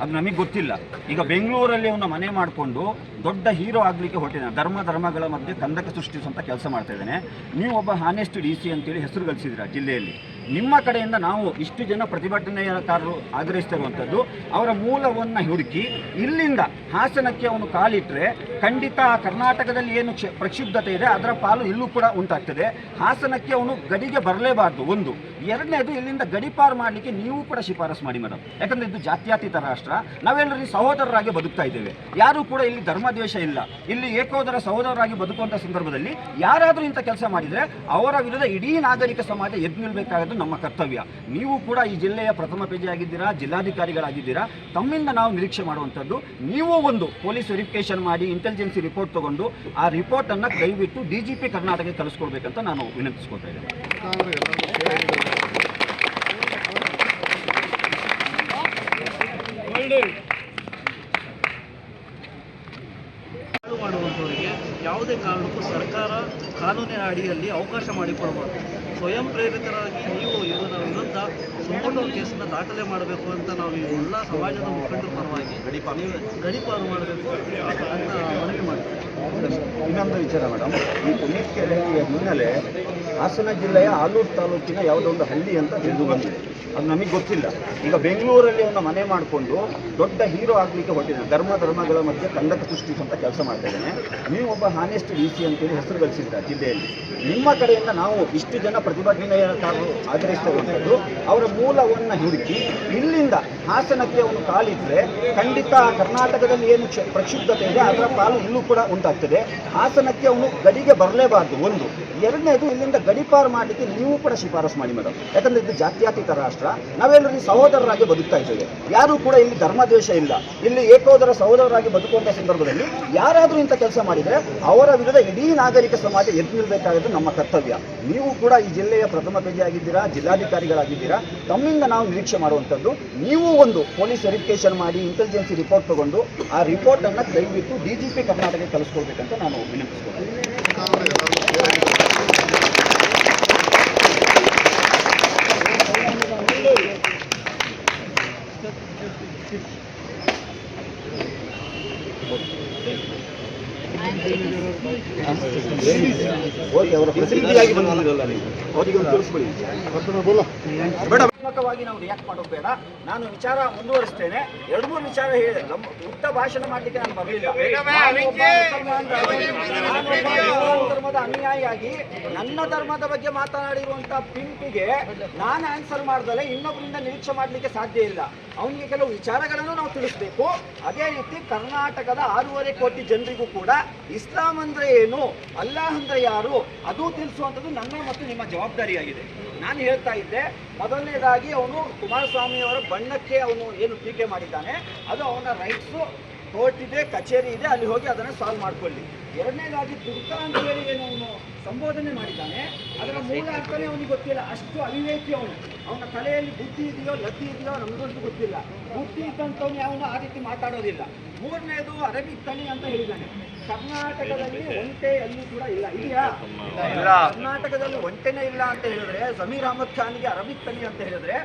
ಅದು ನಮಗೆ ಗೊತ್ತಿಲ್ಲ. ಈಗ ಬೆಂಗಳೂರಲ್ಲಿ ಅವನ ಮನೆ ಮಾಡಿಕೊಂಡು ದೊಡ್ಡ ಹೀರೋ ಆಗಲಿಕ್ಕೆ ಹೊರಟಿದ್ದಾನೆ ಧರ್ಮ ಧರ್ಮಗಳ ಮಧ್ಯೆ ಕಂದಕ ಸೃಷ್ಟಿಸುವಂಥ ಕೆಲಸ ಮಾಡ್ತಾ ಇದ್ದಾನೆ. ನೀವು ಒಬ್ಬ ಹಾನೆಸ್ಟ್ ಡಿ ಸಿ ಅಂತೇಳಿ ಹೆಸರು ಗಳಿಸಿದ್ರ ಜಿಲ್ಲೆಯಲ್ಲಿ? ನಿಮ್ಮ ಕಡೆಯಿಂದ ನಾವು ಇಷ್ಟು ಜನ ಪ್ರತಿಭಟನೆಕಾರರು ಆಗ್ರಹಿಸ್ತಿರುವಂಥದ್ದು ಅವರ ಮೂಲವನ್ನು ಹುಡುಕಿ ಇಲ್ಲಿಂದ ಹಾಸನಕ್ಕೆ ಅವನು ಕಾಲಿಟ್ಟರೆ ಖಂಡಿತ ಕರ್ನಾಟಕದಲ್ಲಿ ಏನು ಕ್ಷ, ಪ್ರಕ್ಷುಬ್ಧತೆ ಇದೆ, ಅದರ ಪಾಲು ಇಲ್ಲೂ ಕೂಡ ಉಂಟಾಗ್ತದೆ. ಹಾಸನಕ್ಕೆ ಅವನು ಗಡಿಗೆ ಬರಲೇಬಾರ್ದು, ಒಂದು. ಎರಡನೇದು ಇಲ್ಲಿಂದ ಗಡಿಪಾರು ಮಾಡಲಿಕ್ಕೆ ನೀವು ಕೂಡ ಶಿಫಾರಸು ಮಾಡಿ ಮೇಡಮ್ ಯಾಕಂದ್ರೆ ಇದು ಜಾತ್ಯಾತೀತ ರಾಷ್ಟ್ರ. ನಾವೆಲ್ಲರೂ ಸಹೋದರರಾಗಿ ಬದುಕ್ತಾ ಇದ್ದೇವೆ. ಯಾರೂ ಕೂಡ ಇಲ್ಲಿ ಧರ್ಮದ್ವೇಷ ಇಲ್ಲ. ಇಲ್ಲಿ ಏಕೋದರ ಸಹೋದರರಾಗಿ ಬದುಕುವಂಥ ಸಂದರ್ಭದಲ್ಲಿ ಯಾರಾದರೂ ಇಂಥ ಕೆಲಸ ಮಾಡಿದರೆ ಅವರ ವಿರುದ್ಧ ಇಡೀ ನಾಗರಿಕ ಸಮಾಜ ಎದ್ದು ನಿಲ್ಬೇಕಾಗೋದು ನಮ್ಮ ಕರ್ತವ್ಯ. ನೀವು ಕೂಡ ಈ ಜಿಲ್ಲೆಯ ಪ್ರಥಮ ಪೇಜಿ ಆಗಿದ್ದೀರಾ ಜಿಲ್ಲಾಧಿಕಾರಿಗಳಾಗಿದ್ದೀರಾ, ತಮ್ಮಿಂದ ನಾವು ನಿರೀಕ್ಷೆ ಮಾಡುವಂಥದ್ದು, ನೀವು ಒಂದು ಪೊಲೀಸ್ ವೆರಿಫಿಕೇಶನ್ ಮಾಡಿ ಇಂಟೆಲಿಜೆನ್ಸಿ ರಿಪೋರ್ಟ್ ತಗೊಂಡು, ಆ ರಿಪೋರ್ಟನ್ನು ದಯವಿಟ್ಟು ಡಿ ಜಿ ಪಿ ಕರ್ನಾಟಕಕ್ಕೆ ಕಳಿಸ್ಕೊಡ್ಬೇಕಂತ ನಾನು ವಿನಂತಿಸ್ಕೊಳ್ತಾ ಇದ್ದೇನೆ ಹಾಳು ಮಾಡುವಂಥವರಿಗೆ ಯಾವುದೇ ಕಾರಣಕ್ಕೂ ಸರ್ಕಾರ ಕಾನೂನಿನ ಅಡಿಯಲ್ಲಿ ಅವಕಾಶ ಮಾಡಿಕೊಡಬಾರ್ದು. ಸ್ವಯಂ ಪ್ರೇರಿತರಾಗಿ ನೀವು ಇವರ ವಿರುದ್ಧ ಸಂಪೂರ್ಣ ಕೇಸನ್ನು ದಾಖಲೆ ಮಾಡಬೇಕು ಅಂತ ನಾವು ಈ ಎಲ್ಲ ಸಮಾಜದ ಮುಖಂಡರ ಪರವಾಗಿ ಗಡಿಪಾರು ಗಡಿಪಾರು ಮಾಡಬೇಕು ಅಂತ ಮನವಿ ಮಾಡ್ತೀವಿ. ಇನ್ನೊಂದು ವಿಚಾರ ಮೇಡಮ್ ಈ ಪುಣ್ಯಕೆರೆಯ ಹಿನ್ನೆಲೆ ಹಾಸನ ಜಿಲ್ಲೆಯ ಆಲೂರು ತಾಲೂಕಿನ ಯಾವುದೋ ಒಂದು ಹಳ್ಳಿ ಅಂತ ತಿಳಿದು ಬಂದಿದೆ. ಅದು ನಮಗೆ ಗೊತ್ತಿಲ್ಲ. ಈಗ ಬೆಂಗಳೂರಲ್ಲಿ ಅವನ ಮನೆ ಮಾಡಿಕೊಂಡು ದೊಡ್ಡ ಹೀರೋ ಆಗಲಿಕ್ಕೆ ಹೊಟ್ಟಿದ್ದಾನೆ ಧರ್ಮ, ಧರ್ಮಗಳ ಮಧ್ಯೆ ಕಂದಕ ಸೃಷ್ಟಿಸುವಂಥ ಕೆಲಸ ಮಾಡ್ತಾ ಇದ್ದಾನೆ. ನೀವು ಒಬ್ಬ ಹಾನೆಸ್ಟ್ ಡಿ ಸಿ ಅಂತೇಳಿ ಹೆಸರು ಗಳಿಸಿದ್ದ ಜಿಲ್ಲೆಯಲ್ಲಿ. ನಿಮ್ಮ ಕಡೆಯಿಂದ ನಾವು ಇಷ್ಟು ಜನ ಪ್ರತಿಭಟನೆಕಾರರು ಆಗ್ರಹಿಸ್ತಿರುವಂಥದ್ದು ಅವರ ಮೂಲವನ್ನು ಹುಡುಕಿ ಇಲ್ಲಿಂದ ಹಾಸನಕ್ಕೆ ಅವನು ಕಾಲಿಟ್ಟರೆ ಖಂಡಿತ ಕರ್ನಾಟಕದಲ್ಲಿ ಏನು ಕ್ಷ- ಪ್ರಕ್ಷುಬ್ಧತೆ ಇದೆ, ಅದರ ಪಾಲು ಇಲ್ಲೂ ಕೂಡ ಉಂಟಾಗ್ತದೆ. ಹಾಸನಕ್ಕೆ ಅವನು ಗಡಿಗೆ ಬರಲೇಬಾರ್ದು, ಒಂದು. ಎರಡನೇದು, ಇಲ್ಲಿಂದ ಗಡಿಪಾರು ಮಾಡಲಿಕ್ಕೆ ನೀವು ಕೂಡ ಶಿಫಾರಸು ಮಾಡಿ ಮೇಡಮ್. ಯಾಕಂದ್ರೆ ಇದು ಜಾತ್ಯಾತೀತ ರಾಷ್ಟ್ರ. ನಾವೆಲ್ಲರೂ ಸಹೋದರರಾಗಿ ಬದುಕ್ತಾ ಇದ್ದೇವೆ. ಯಾರೂ ಕೂಡ ಇಲ್ಲಿ ಧರ್ಮದ್ವೇಷ ಇಲ್ಲ. ಇಲ್ಲಿ ಏಕೋದರ ಸಹೋದರರಾಗಿ ಬದುಕುವಂಥ ಸಂದರ್ಭದಲ್ಲಿ ಯಾರಾದರೂ ಇಂಥ ಕೆಲಸ ಮಾಡಿದರೆ ಅವರ ವಿರುದ್ಧ ಇಡೀ ನಾಗರಿಕ ಸಮಾಜ ಎದ್ದು ನಿಲ್ಬೇಕಾಗೋದು ನಮ್ಮ ಕರ್ತವ್ಯ. ನೀವು ಕೂಡ ಈ ಜಿಲ್ಲೆಯ ಪ್ರಥಮ ಪ್ರಜೆಯಾಗಿದ್ದೀರಾ ಜಿಲ್ಲಾಧಿಕಾರಿಗಳಾಗಿದ್ದೀರಾ? ತಮ್ಮಿಂದ ನಾವು ನಿರೀಕ್ಷೆ ಮಾಡುವಂಥದ್ದು ನೀವು ಒಂದು ಪೊಲೀಸ್ ವೆರಿಫಿಕೇಶನ್ ಮಾಡಿ ಇಂಟೆಲಿಜೆನ್ಸಿ ರಿಪೋರ್ಟ್ ತಗೊಂಡು ಆ ರಿಪೋರ್ಟನ್ನು ದಯವಿಟ್ಟು ಡಿ ಜಿ ಪಿ ಕರ್ನಾಟಕಕ್ಕೆ ಕಲಿಸ್ಕೊಳ್ಬೇಕಂತ ನಾನು ವಿನಂತಿಸ್ಕೊಳ್ತೀನಿ. ಅವರ ಪ್ರತಿನಿಧಿಯಾಗಿ ಬಂದಿರಲ್ಲ ನೀವು. ಅವರಿಗೆ ಒಂದು ತಿಳಿಸ್ಬಿಡಿ ಬೇಡ ನಾವು ರಿಯಾಕ್ಟ್ ಮಾಡೋದು ಬೇಡ. ನಾನು ವಿಚಾರ ಮುಂದುವರಿಸ್ತೇನೆ. ಎರಡು ಮೂರು ವಿಚಾರ ಹೇಳಿದೆ. ನಮ್ಮ ಉತ್ತ ಭಾಷಣ ಮಾಡಲಿಕ್ಕೆ ನಾನು ಬರಲಿಲ್ಲ ಧರ್ಮದ ಅನುಯಾಯಿಯಾಗಿ ನನ್ನ ಧರ್ಮದ ಬಗ್ಗೆ ಮಾತನಾಡಿರುವಂತ ಪಿಂಪಿಗೆ ನಾನು ಆನ್ಸರ್ ಮಾಡ್ದಲೆ ಇನ್ನೊಬ್ಬರಿಂದ ನಿರೀಕ್ಷೆ ಮಾಡಲಿಕ್ಕೆ ಸಾಧ್ಯ ಇಲ್ಲ. ಅವನಿಗೆ ಕೆಲವು ವಿಚಾರಗಳನ್ನು ನಾವು ತಿಳಿಸ್ಬೇಕು. ಅದೇ ರೀತಿ ಕರ್ನಾಟಕದ ಆರೂವರೆ ಕೋಟಿ ಜನರಿಗೂ ಕೂಡ ಇಸ್ಲಾಂ ಅಂದ್ರೆ ಏನು ಅಲ್ಲಾಹ್ ಅಂದ್ರೆ ಯಾರು ಅದು ತಿಳಿಸುವಂಥದ್ದು ನನ್ನ ಮತ್ತು ನಿಮ್ಮ ಜವಾಬ್ದಾರಿಯಾಗಿದೆ. ನಾನು ಹೇಳ್ತಾ ಇದ್ದೆ, ಮೊದಲನೇದಾಗಿ ಅವನು ಕುಮಾರಸ್ವಾಮಿ ಅವರ ಬಣ್ಣಕ್ಕೆ ಅವನು ಏನು ಟೀಕೆ ಮಾಡಿದ್ದಾನೆ, ಅದು ಅವನ ರೈಟ್ಸು ಕೋರ್ಟ್ ಇದೆ, ಕಚೇರಿ ಇದೆ, ಅಲ್ಲಿ ಹೋಗಿ ಅದನ್ನು ಸಾಲ್ವ್ ಮಾಡ್ಕೊಳ್ಳಿ. ಎರಡನೇದಾಗಿ ದುರ್ಗ ಅಂತ ಹೇಳಿ ಸಂಬೋಧನೆ ಮಾಡಿದ್ದಾನೆ. ಅದರ ಮೂಲ ಅರ್ಥನೇ ಅವನಿಗೆ ಗೊತ್ತಿಲ್ಲ. ಅಷ್ಟು ಅವಿವೇಕಿ ಅವನು. ಅವನ ತಲೆಯಲ್ಲಿ ಬುದ್ಧಿ ಇದೆಯೋ ಲತ್ತಿ ಇದೆಯೋ ನಮಗಂತೂ ಗೊತ್ತಿಲ್ಲ. ಬುದ್ಧಿ ಇದ್ದಂಥವ್ನು ಅವನು ಆ ರೀತಿ ಮಾತಾಡೋದಿಲ್ಲ. ಮೂರನೇದು ಅರಬಿಕ್ ತಳಿ ಅಂತ ಹೇಳಿದ್ದಾನೆ. ಕರ್ನಾಟಕದಲ್ಲಿ ಒಂಟೆ ಅಲ್ಲಿ ಕೂಡ ಇಲ್ಲ. ಇದೆಯಾ ಕರ್ನಾಟಕದಲ್ಲಿ ಒಂಟೆನೇ ಇಲ್ಲ ಅಂತ ಹೇಳಿದ್ರೆ ಜಮೀರ್ ಅಹಮದ್ ಖಾನ್ಗೆ ಅರಬಿಕ್ ತಳಿ ಅಂತ ಹೇಳಿದ್ರೆ